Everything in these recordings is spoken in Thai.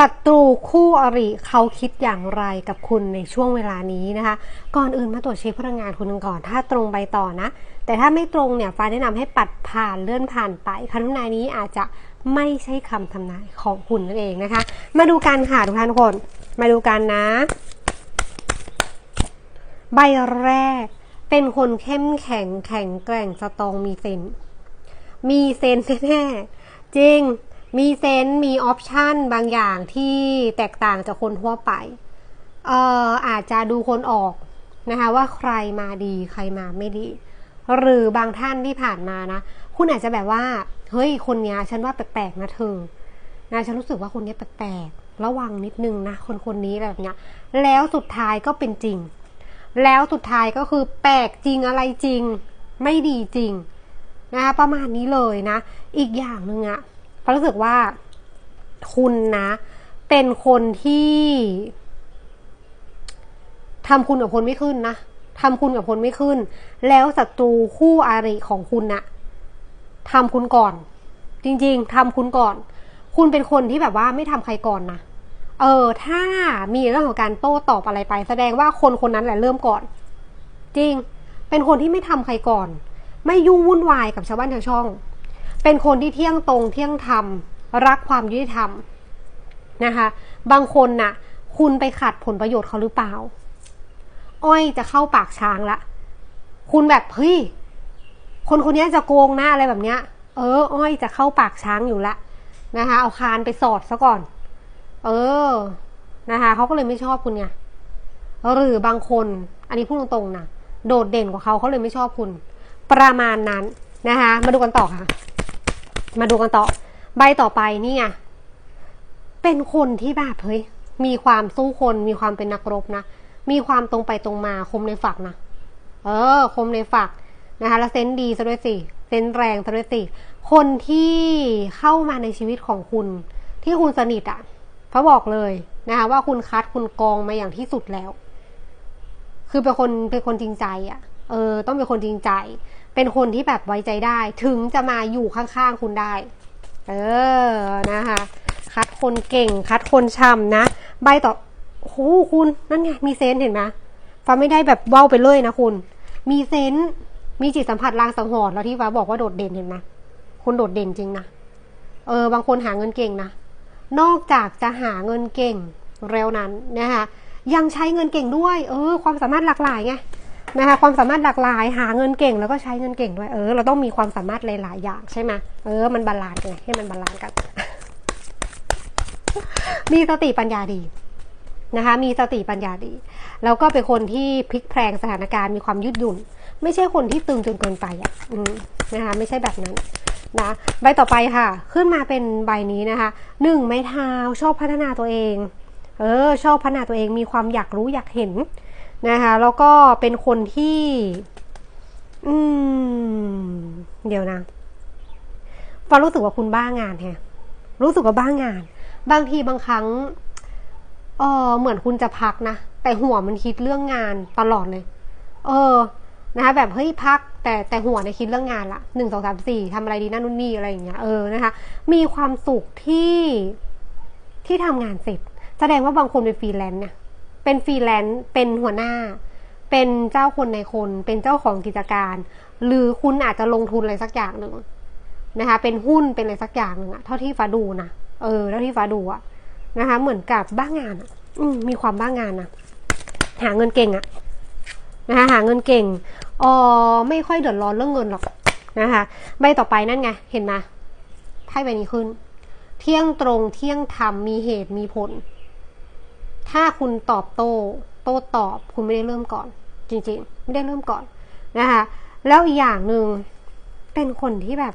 ศัตรูคู่อริเขาคิดอย่างไรกับคุณในช่วงเวลานี้นะคะ ก่อนอื่นมาตรวจเช็คพลังงานคุณกันก่อน ถ้าตรงไปต่อนะ แต่ถ้าไม่ตรงเนี่ยฟ้าแนะนำให้ปัดผ่านเลื่อนผ่านไปคำทำนายนี้อาจจะไม่ใช่คำทำนายของคุณนั่นเองนะคะ มาดูกันค่ะทุกท่านทุกคน มาดูกันนะ ใบแรก เป็นคนเข้มแข็งแข็งแกร่งสตรองมีเซนมีเซนแน่ๆจริง มีเซนส์มีออปชันบางอย่างที่แตกต่างจากคนทั่วไปเอ่ออาจจะดูคนออกนะคะว่าใครมาดีใครมาไม่ดี หรือบางท่านที่ผ่านมานะ คุณอาจจะแบบว่า เฮ้ยคนนี้ฉันว่าแปลกๆนะเธอนะฉันรู้สึกว่าคนนี้แปลกๆระวังนิดนึงนะคนคนนี้แบบเนี้ย แล้วสุดท้ายก็เป็นจริง แล้วสุดท้ายก็คือแปลกจริงอะไรจริง ไม่ดีจริงนะคะประมาณนี้เลยนะ อีกอย่างหนึ่งอะ เพราะรู้สึกว่าคุณนะ เป็นคนที่ทำคุณกับคนไม่ขึ้นนะทำคุณกับคนไม่ขึ้น แล้วศัตรูคู่อาริของคุณนะทำคุณก่อน จริง ๆทำคุณก่อน คุณเป็นคนที่แบบว่าไม่ทำใครก่อนนะเออ ถ้ามีเรื่องของการโต้ตอบอะไรไป แสดงว่าคนคนนั้นแหละเริ่มก่อน จริง เป็นคนที่ไม่ทำใครก่อน ไม่ยุ่งวุ่นวายกับชาวบ้านชาวช่อง เป็นคนที่เที่ยงตรงเที่ยงธรรม รักความยุติธรรมนะคะ บางคนน่ะ คุณไปขัดผลประโยชน์เขาหรือเปล่า อ้อยจะเข้าปากช้างละ คุณแบบเฮ้ยคนคนนี้จะโกงนะอะไรแบบเนี้ย เออ อ้อยจะเข้าปากช้างอยู่ละนะคะ เอาคานไปสอดซะก่อน เออ นะคะเขาก็เลยไม่ชอบคุณไงหรือบางคน อันนี้พูดตรงๆนะโดดเด่นกว่าเขาเขาเลยไม่ชอบคุณ ประมาณนั้นนะคะ มาดูกันต่อค่ะ มาดูกันต่อ ใบต่อไปนี่ไงเป็นคนที่แบบเฮ้ยมีความสู้คนมีความเป็นนักรบนะมีความตรงไปตรงมาคมในฝักนะเออ คมในฝักนะคะแล้วเซนดีซะด้วยสิเซนแรงซะด้วยสิคนที่เข้ามาในชีวิตของคุณ ที่คุณสนิทอะ่ะพระบอกเลยนะคะว่าคุณคัดคุณกองมาอย่างที่สุดแล้ว คือเป็นคนเป็นคนจริงใจอะ่ะ เออ ต้องเป็นคนจริงใจ เป็นคนที่แบบไว้ใจได้ ถึงจะมาอยู่ข้างๆคุณได้ เออนะคะ คัดคนเก่ง คัดคนช่ำนะ ใบต่อโอ้โหคุณนั่นไงมีเซนเห็นไหมฟ้าไม่ได้แบบเบ้าไปเลยนะคุณ มีเซนมีจิตสัมผัสลางสังหรณ์แล้วที่ฟ้าบอกว่าโดดเด่นเห็นไหมคุณโดดเด่นจริงนะเออบางคนหาเงินเก่งนะนอกจากจะหาเงินเก่งเร็วนั้นนะคะยังใช้เงินเก่งด้วย เออ ความสามารถหลากหลายไง นะคะความสามารถหลากหลายหาเงินเก่งแล้วก็ใช้เงินเก่งด้วยเออเราต้องมีความสามารถหลายๆอย่างใช่ไหมเออมันบาลานซ์ไงให้มันบาลานซ์กัน มีสติปัญญาดีนะคะมีสติปัญญาดี แล้วก็เป็นคนที่พลิกแพลงสถานการณ์มีความยืดหยุ่น ไม่ใช่คนที่ตึงจนเกินไปอะนะคะไม่ใช่แบบนั้นนะใบต่อไปค่ะ ขึ้นมาเป็นใบนี้นะคะหนึ่งไม้เท้าชอบพัฒนาตัวเอง เออ ชอบพัฒนาตัวเองมีความอยากรู้อยากเห็น นะคะแล้วก็เป็นคนที่ อืม เดี๋ยวนะฟ้ารู้สึกว่าคุณบ้างานแฮะรู้สึกว่าบ้างาน บางทีบางครั้งเออเหมือนคุณจะพักนะแต่หัวมันคิดเรื่องงานตลอดเลย เออ นะคะแบบเฮ้ยพัก แต่แต่หัวในคิดเรื่องงานละหนึ่งสองสามสี่ทำอะไรดีนั่นนู่นนี่อะไรอย่างเงี้ยเออนะคะมีความสุขที่ที่ทำงานเสร็จ แสดงว่าบางคนเป็นฟรีแลนซ์เนี่ย เป็นฟรีแลนซ์เป็นหัวหน้า เป็นเจ้าคนในคน เป็นเจ้าของกิจการ หรือคุณอาจจะลงทุนอะไรสักอย่างหนึ่งนะคะ เป็นหุ้นเป็นอะไรสักอย่างหนึ่งอะเท่าที่ฟ้าดูนะเออเท่าที่ฟ้าดูอะนะคะ เหมือนกับบ้างงานอะอืมมีความบ้างงานนะหาเงินเก่งอะนะคะหาเงินเก่งอ๋อไม่ค่อยเดือดร้อนเรื่องเงินหรอกนะคะใบต่อไปนั่นไง เห็นไหมไพ่ใบนี้ขึ้น เที่ยงตรงเที่ยงธรรมมีเหตุมีผล ถ้าคุณตอบโต้โต้ตอบคุณไม่ได้เริ่มก่อน จริงๆ ไม่ได้เริ่มก่อนนะคะแล้วอีกอย่างหนึ่งเป็นคนที่แบบ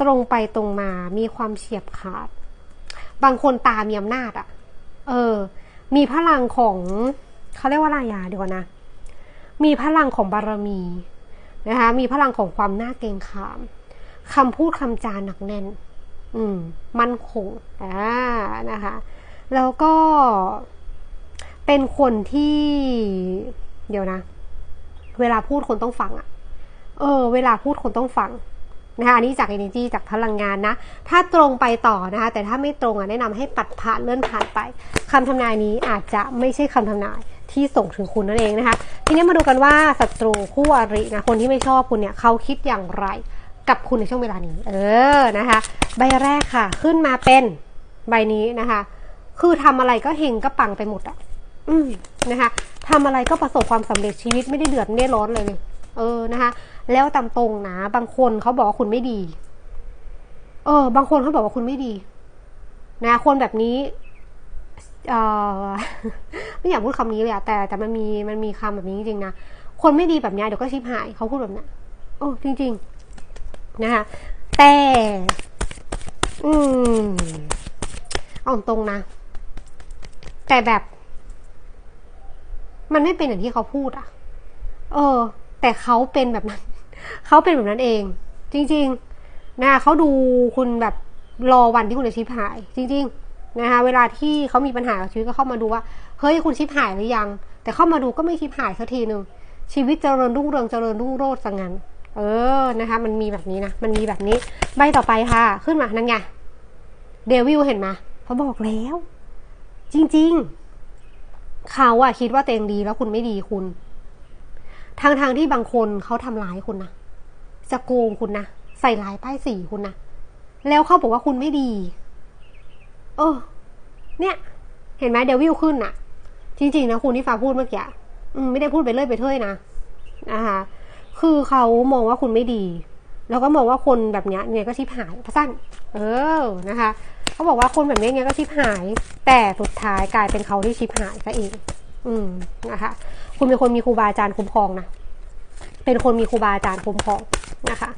ตรงไปตรงมามีความเฉียบขาด บางคนตามีอำนาจอะ่ะ เออ มีพลังของเขาเรียกว่าอะไรอะเดี๋ยวนะ มีพลังของบารมีนะคะมีพลังของความน่าเกรงขามคำพูดคำจาหนักแน่น อืม มั่นคงอ่านะคะ แล้วก็เป็นคนที่ เดี๋ยวนะ เวลาพูดคนต้องฟังอะ่ะเออ เวลาพูดคนต้องฟังนะคะอันนี้จาก energy จากพลังงานนะ ถ้าตรงไปต่อนะคะ แต่ถ้าไม่ตรงอะแนะนำให้ปัดผ่านเลื่อนผ่านไปคำทำนายนี้อาจจะไม่ใช่คำทำนายที่ส่งถึงคุณนั่นเองนะคะ ทีนี้มาดูกันว่าศัตรูคู่อรินะคนที่ไม่ชอบคุณเนี่ยเขาคิดอย่างไรกับคุณในช่วงเวลานี้ เออนะคะ ใบแรกค่ะ ขึ้นมาเป็นใบนี้นะคะ คือทำอะไรก็เฮงก็ปังไปหมดอะอืมนะคะทำอะไรก็ประสบความสำเร็จชีวิตไม่ได้เดือดไม่ได้ร้อนเลย เออนะคะ แล้วตามตรงนะ บางคนเขาบอกว่าคุณไม่ดี เออ บางคนเขาบอกว่าคุณไม่ดี นะคนแบบนี้เออไม่อยากพูดคำนี้เลยอะแต่แต่มันมีมันมีคำแบบนี้จริงๆนะคนไม่ดีแบบนี้เดี๋ยวก็ชิบหายเขาพูดแบบนี้ยโอ้จริง ๆ นะคะแต่ อืมเอาตรงนะ แต่แบบ มันไม่เป็นอย่างที่เขาพูดอะเออ แต่เขาเป็นแบบนั้น เขาเป็นแบบนั้นเอง จริง ๆนะคะเขาดูคุณแบบรอวันที่คุณจะชิบหาย จริง ๆ นะคะเวลาที่เขามีปัญหากับชีวิตก็เข้ามาดูว่าเฮ้ยคุณชิบหายหรือยัง แต่เข้ามาดูก็ไม่ชิบหายสักทีหนึ่งชีวิตเจริญรุ่งเรืองเจริญรุ่งโรจน์สังงั้นเออนะคะ มันมีแบบนี้นะมันมีแบบนี้ ใบต่อไปค่ะ ขึ้นมานั่นไงเดวิลเห็นไหมเขาบอกแล้ว จริง ๆ เขาอะคิดว่าตัวเองดีแล้วคุณไม่ดีคุณทางทางที่บางคนเขาทำร้ายคุณนะจะโกงคุณนะใส่ร้ายป้ายสีคุณนะแล้วเขาบอกว่าคุณไม่ดี เออ เนี่ย เห็นไหมเดวิลขึ้นนะจริง ๆ นะคุณที่ฟ้าพูดเมื่อกี้อืมไม่ได้พูดไปเรื่อยไปเท่ยนะนะคะคือเขามองว่าคุณไม่ดี แล้วก็มองว่าคนแบบเนี้ยเนี่ยก็ชิบหายพะสั้นเออนะคะ เขาบอกว่าคนแบบนี้เนี่ยก็ชิบหาย แต่สุดท้ายกลายเป็นเขาที่ชิบหายซะเอง อืมนะคะ คุณเป็นคนมีครูบาอาจารย์คุ้มครองนะเป็นคนมีครูบาอาจารย์คุ้มครองนะคะ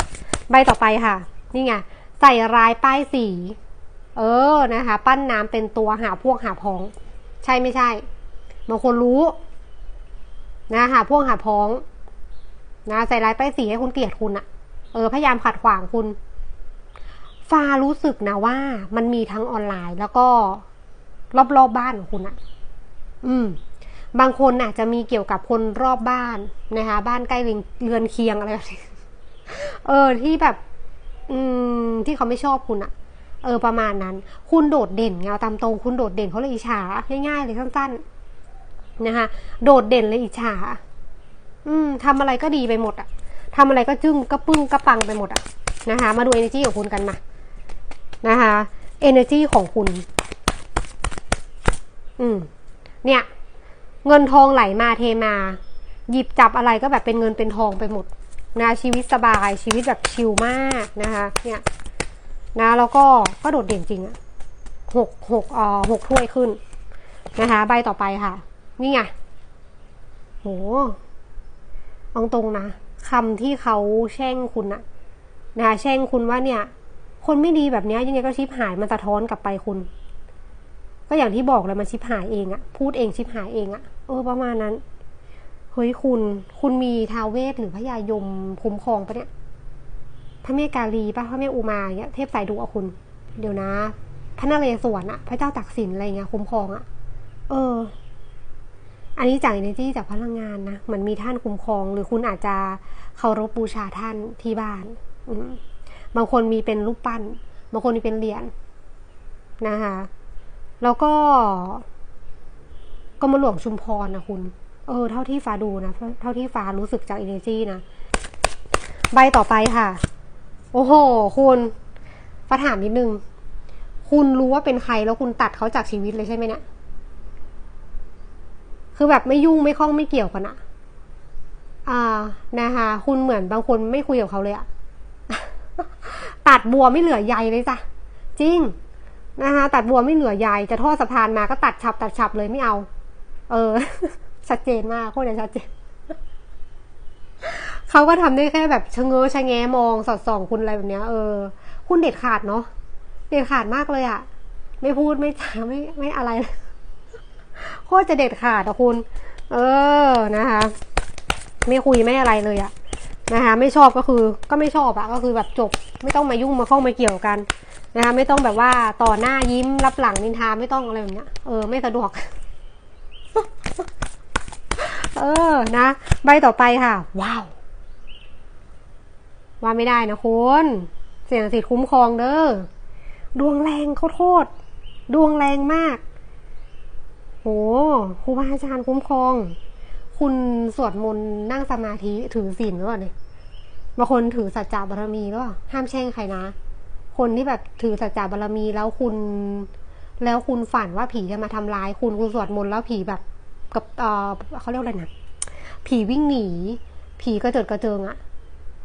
ใบต่อไปค่ะ นี่ไงใส่รายป้ายสี เออนะคะ ปั้นน้ำเป็นตัวหาพวกหาพ้อง ใช่ไม่ใช่บางคนรู้นะหาพวกหาพ้อง นะใส่รายป้ายสีให้คุณเกลียดคุณอะเออพยายามขัดขวางคุณ ฟารู้สึกนะว่ามันมีทั้งออนไลน์ แล้วก็รอบๆบบ้านของคุณอะอืม บางคนอาจจะมีเกี่ยวกับคนรอบบ้านนะคะ บ้านใกล้เรือนเคียงอะไรเออที่แบบ อืม ที่เขาไม่ชอบคุณอะเออประมาณนั้น คุณโดดเด่นไงาตามตรงคุณโดดเด่นเขาเลยอิจฉาง่ายๆเลยสั้นๆนะคะ โดดเด่นเลยอิจฉา อืมทำอะไรก็ดีไปหมดอะทำอะไรก็จึ้งก็ปึ้งก็ปังไปหมดอะนะคะ มาดู energy ของคุณกันมา นะคะ energy ของคุณ อืม เนี่ย เงินทองไหลมาเทมา หยิบจับอะไรก็แบบเป็นเงินเป็นทองไปหมดนะชีวิตสบายชีวิตแบบชิลมากนะคะ เนี่ยนะแล้วก็ก็โดดเด่นจริงอะหกหกอ่อหกถ้วยขึ้นนะคะ ใบต่อไปค่ะ นี่ไงโหเอาตรงนะคำที่เขาแช่งคุณนะนะคะแช่งคุณว่าเนี่ย คนไม่ดีแบบนี้ยังไงก็ชิบหายมันสะท้อนกลับไปคุณ ก็อย่างที่บอกเลยมันชิบหายเองอะพูดเองชิบหายเองอะเออประมาณนั้นเฮ้ยคุณคุณมีทาวเวทหรือพญายมคุ้มครองปะเนี่ยพระแม่กาลีปะพระแม่อุมาเงี้ยเทพสายดุอะคุณ เดี๋ยวนะ พระนเรศวรอะพระเจ้าตักสินอะไรเงี้ยคุ้มครองอะเออ อันนี้จาก energy จากพลังงานนะเหมือนมีท่านคุ้มครอง หรือคุณอาจจะเคารพบูชาท่านที่บ้าน อืม บางคนมีเป็นรูปปั้น บางคนมีเป็นเหรียญนะคะแล้วก็ก็มาหลวงชุมพรนะคุณ เออ เท่าที่ฟ้าดูนะ เท่าที่ฟ้ารู้สึกจาก energy นะ ใบต่อไปค่ะ โอ้โห คุณฟ้าถามนิดนึง คุณรู้ว่าเป็นใครแล้วคุณตัดเขาจากชีวิตเลยใช่ไหมเนี่ย คือแบบไม่ยุ่งไม่คล้องไม่เกี่ยวกันอะอ่า นะคะคุณเหมือนบางคนไม่คุยกับเขาเลยอะ ตัดบัวไม่เหลือใยเลยจ้ะจริงนะคะตัดบัวไม่เหลือใยจะทอดสะพานมาก็ตัดฉับตัดฉับเลยไม่เอา เออ ชัดเจนมากโคตรชัดเจนเขาก็ทำได้แค่แบบชะเง้อชะแงมองสอดส่องคุณอะไรแบบเนี้ยเออ คุณเด็ดขาดเนาะเด็ดขาดมากเลยอะไม่พูดไม่จาไม่ไม่อะไรโคตรจะเด็ดขาดอะคุณ เออนะคะ ไม่คุยไม่อะไรเลยอะ นะคะไม่ชอบก็คือก็ไม่ชอบอะก็คือแบบจบไม่ต้องมายุ่งมาข้องมาเกี่ยวกันนะคะไม่ต้องแบบว่าต่อหน้ายิ้มรับหลังนินทาไม่ต้องอะไรแบบเนี้ยเออไม่สะดวก เออนะใบต่อไปค่ะ ว้าว ว่าไม่ได้นะคุณเสียงสิทธิ์คุ้มครองเด้อดวงแรงเขาโทษ ดวงแรงมากโหครูบาอาจารย์คุ้มครอง คุณสวดมนต์นั่งสมาธิถือศีลหรือเปล่าเนี่ยบางคนถือสัจจะบารมีหรือเปล่าห้ามแช่งใครนะ คนที่แบบถือสัจจะบารมีแล้วคุณ แล้วคุณฝันว่าผีจะมาทำร้าย คุณคุณสวดมนต์แล้วผีแบบกับเออเขาเรียกอะไรนะผีวิ่งหนี ผีกระเจิดกระเจิงอะ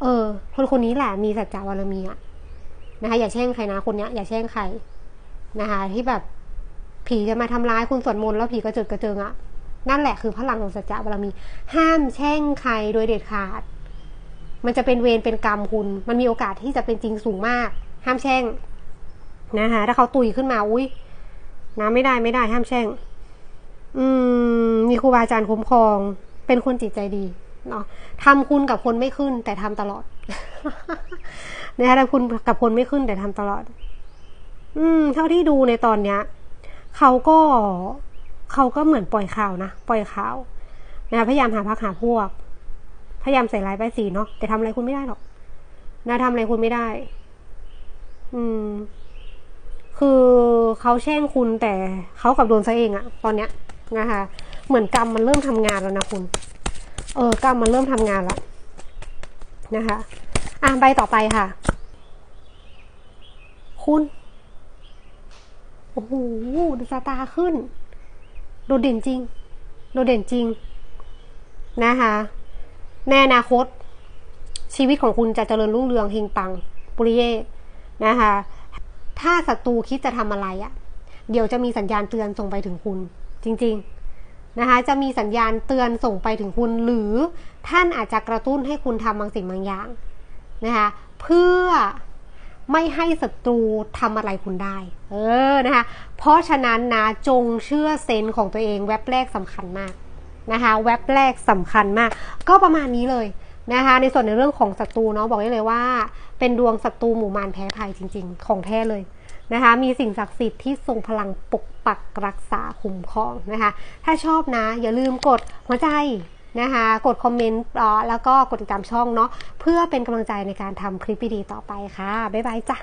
เออ คนคนนี้แหละมีสัจจะบารมีอะนะคะอย่าแช่งใครนะคนเนี้ยอย่าแช่งใครนะคะที่แบบผีจะมาทำร้ายคุณสวดมนต์แล้วผีกระเจิดกระเจิงอะ นั่นแหละคือพลังของสัจจะบารมี ห้ามแช่งใครโดยเด็ดขาด มันจะเป็นเวรเป็นกรรมคุณ มันมีโอกาสที่จะเป็นจริงสูงมาก ห้ามแช่งนะคะถ้าเขาตุยขึ้นมาอุ้ยนะไม่ได้ไม่ได้ห้ามแช่ง อืม มีครูบาอาจารย์คุ้มครอง เป็นคนจิตใจดีเนาะทำคุณกับคนไม่ขึ้น แต่ทำตลอดนะคะทำคุณกับคนไม่ขึ้นแต่ทำตลอด อืม เท่าที่ดูในตอนเนี้ย เขาก็ เขาก็เหมือนปล่อยข่าวนะปล่อยข่าวนะพยายามหาพักหาพวก พยายามใส่ร้ายป้ายสีเนาะแต่ทำอะไรคุณไม่ได้หรอกนะทำอะไรคุณไม่ได้ อืม คือเขาแช่งคุณแต่เขากับโดนซะเองอะตอนเนี้ยนะคะ เหมือนกรรมมันเริ่มทำงานแล้วนะคุณ เออกรรมมันเริ่มทำงานแล้วนะคะอะใบต่อไปค่ะ คุณ โอ้โหดูสตาขึ้น โดดเด่นจริง โดดเด่นจริงนะคะในอนาคต ชีวิตของคุณจะเจริญรุ่งเรืองเฮงปังปุริเย่นะคะถ้าศัตรูคิดจะทำอะไรอะ่ะ เดี๋ยวจะมีสัญญาณเตือนส่งไปถึงคุณ จริง ๆนะคะ จะมีสัญญาณเตือนส่งไปถึงคุณ หรือท่านอาจจะกระตุ้นให้คุณทำบางสิ่งบางอย่างนะคะ เพื่อ ไม่ให้ศัตรูทำอะไรคุณได้ เออนะคะ เพราะฉะนั้นนะจงเชื่อเซนส์ของตัวเองแว็บแรกสำคัญมากนะคะแว็บแรกสำคัญมาก ก็ประมาณนี้เลยนะคะ ในส่วนในเรื่องของศัตรูเนาะบอกได้เลยว่า เป็นดวงศัตรูหมู่มารแพ้ภัยจริง ๆ ของแท้เลยนะคะ มีสิ่งศักดิ์สิทธิ์ที่ทรงพลังปกปักรักษาคุ้มครองนะคะ ถ้าชอบนะ อย่าลืมกดหัวใจ นะคะ กดคอมเมนต์แล้วก็กดติดตามช่องเนาะเพื่อเป็นกำลังใจในการทำคลิปดีๆต่อไปค่ะ บ๊ายบายจ้ะ